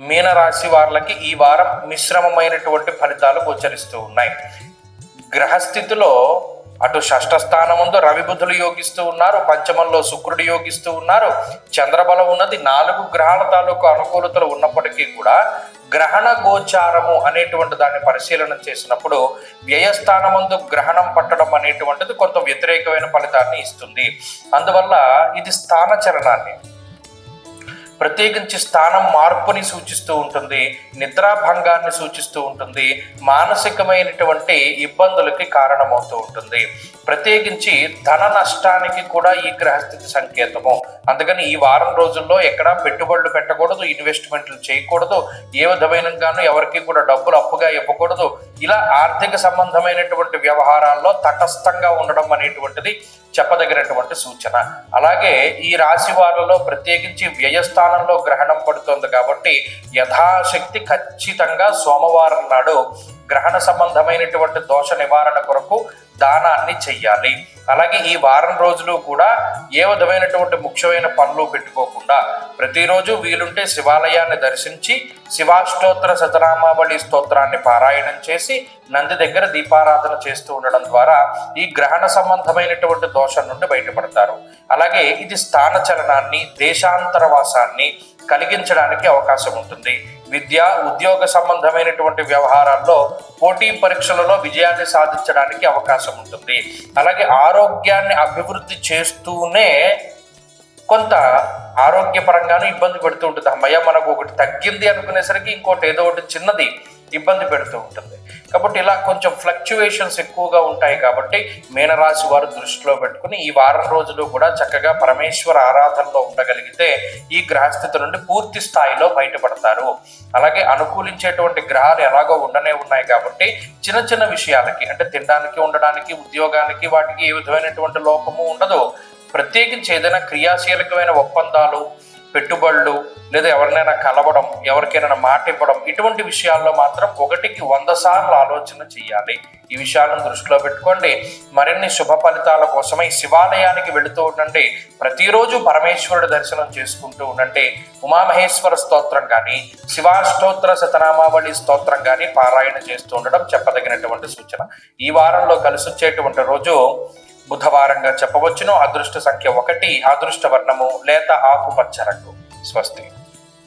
మీనరాశి వాళ్ళకి ఈ వారం మిశ్రమమైనటువంటి ఫలితాలు గోచరిస్తూ ఉన్నాయి. గ్రహస్థితిలో అటు షష్ఠ స్థానముందు రవిబుధులు యోగిస్తూ ఉన్నారు పంచమంలో శుక్రుడు యోగిస్తూ ఉన్నారు చంద్రబలం ఉన్నది నాలుగు గ్రహాల తాలూకు అనుకూలతలు ఉన్నప్పటికీ కూడా గ్రహణ గోచారము అనేటువంటి దాన్ని పరిశీలన చేసినప్పుడు వ్యయస్థానమందు గ్రహణం పట్టడం అనేటువంటిది కొంత వ్యతిరేకమైన ఫలితాన్ని ఇస్తుంది. అందువల్ల ఇది స్థానచరణాన్ని ప్రత్యేకించి స్థానం మార్పుని సూచిస్తూ ఉంటుంది నిద్రాభంగాన్ని సూచిస్తూ ఉంటుంది మానసికమైనటువంటి ఇబ్బందులకి కారణమవుతూ ఉంటుంది. ప్రత్యేకించి ధన నష్టానికి కూడా ఈ గ్రహస్థితి సంకేతము. అందుకని ఈ వారం రోజుల్లో ఎక్కడా పెట్టుబడులు పెట్టకూడదు ఇన్వెస్ట్మెంట్లు చేయకూడదు ఏ విధమైనగాను ఎవరికి కూడా డబ్బులు అప్పుగా ఇవ్వకూడదు. ఇలా ఆర్థిక సంబంధమైనటువంటి వ్యవహారాల్లో తటస్థంగా ఉండడం అనేటువంటిది చెప్పదగినటువంటి సూచన. అలాగే ఈ రాశి వారిలో ప్రత్యేకించి కాలంలో గ్రహణం పడుతుంది కాబట్టి యథాశక్తి ఖచ్చితంగా సోమవారం నాడు గ్రహణ సంబంధమైనటువంటి దోష నివారణ కొరకు దానాన్ని చెయ్యాలి. అలాగే ఈ వారం రోజులు కూడా ఏ విధమైనటువంటి ముఖ్యమైన పనులు పెట్టుకోకుండా ప్రతిరోజు వీలుంటే శివాలయాన్ని దర్శించి శివాష్టోత్తర శతనామావళి స్తోత్రాన్ని పారాయణం చేసి నంది దగ్గర దీపారాధన చేస్తూ ఉండడం ద్వారా ఈ గ్రహణ సంబంధమైనటువంటి దోషం నుండి బయటపడతారు. అలాగే ఇది స్థాన చలనాన్ని దేశాంతరవాసాన్ని కలిగించడానికి అవకాశం ఉంటుంది. విద్య ఉద్యోగ సంబంధమైనటువంటి వ్యవహారాల్లో పోటీ పరీక్షలలో విజయాన్ని సాధించడానికి అవకాశం ఉంటుంది. అలాగే ఆరోగ్యాన్ని అభివృద్ధి చేస్తూనే కొంత ఆరోగ్యపరంగాను ఇబ్బంది పెడుతూ ఉంటుంది. అమ్మయ్య మనకు ఒకటి తగ్గింది అనుకునేసరికి ఇంకోటి ఏదో ఒకటి చిన్నది. ఇబ్బంది పెడుతూ ఉంటుంది. కాబట్టి ఇలా కొంచెం ఫ్లక్చువేషన్స్ ఎక్కువగా ఉంటాయి కాబట్టి మీనరాశి వారు దృష్టిలో పెట్టుకుని ఈ వారం రోజులు కూడా చక్కగా పరమేశ్వర ఆరాధనలో ఉండగలిగితే ఈ గ్రహస్థితి నుండి పూర్తి స్థాయిలో బయటపడతారు. అలాగే అనుకూలించేటువంటి గ్రహాలు ఎలాగో ఉండనే ఉన్నాయి కాబట్టి చిన్న చిన్న విషయాలకి అంటే తినడానికి ఉండడానికి ఉద్యోగానికి వాటికి ఏ విధమైనటువంటి లోపము ఉండదు. ప్రత్యేకించి ఏదైనా క్రియాశీలకమైన ఒప్పందాలు పెట్టుబడులు లేదా ఎవరినైనా కలవడం ఎవరికైనా మాట ఇవ్వడం ఇటువంటి విషయాల్లో మాత్రం ఒకటికి వంద సార్లు ఆలోచన చేయాలి. ఈ విషయాలను దృష్టిలో పెట్టుకోండి. మరిన్ని శుభ ఫలితాల కోసమై శివాలయానికి వెళుతూ ఉండండి. ప్రతిరోజు పరమేశ్వరుడు దర్శనం చేసుకుంటూ ఉండండి. ఉమామహేశ్వర స్తోత్రం కానీ శివాష్టోత్తర శతనామావళి స్తోత్రం కానీ పారాయణ చేస్తూ ఉండడం చెప్పదగినటువంటి సూచన. ఈ వారంలో కలిసి వచ్చేటువంటి రోజు బుధవారంగా చెప్పవచ్చును. అదృష్ట సంఖ్య ఒకటి అదృష్ట వర్ణము లేత ఆకుపచ్చ రంగు. స్వస్తి.